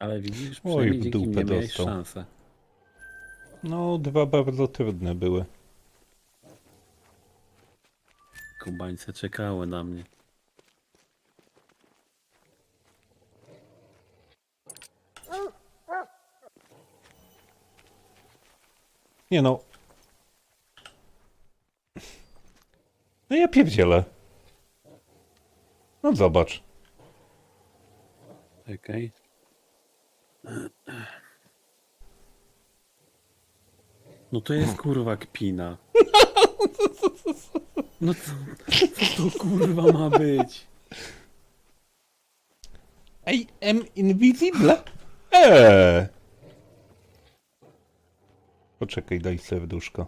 Ale widzisz, Oj, w dupę miałeś dostał. szansę. No, dwa bardzo trudne były. Kubańce czekały na mnie. Nie no. No ja pierdzielę. No zobacz. Czekaj. No to jest kurwa kpina. No co, co to kurwa ma być? I am invisible. Eee. Poczekaj, daj serduszko.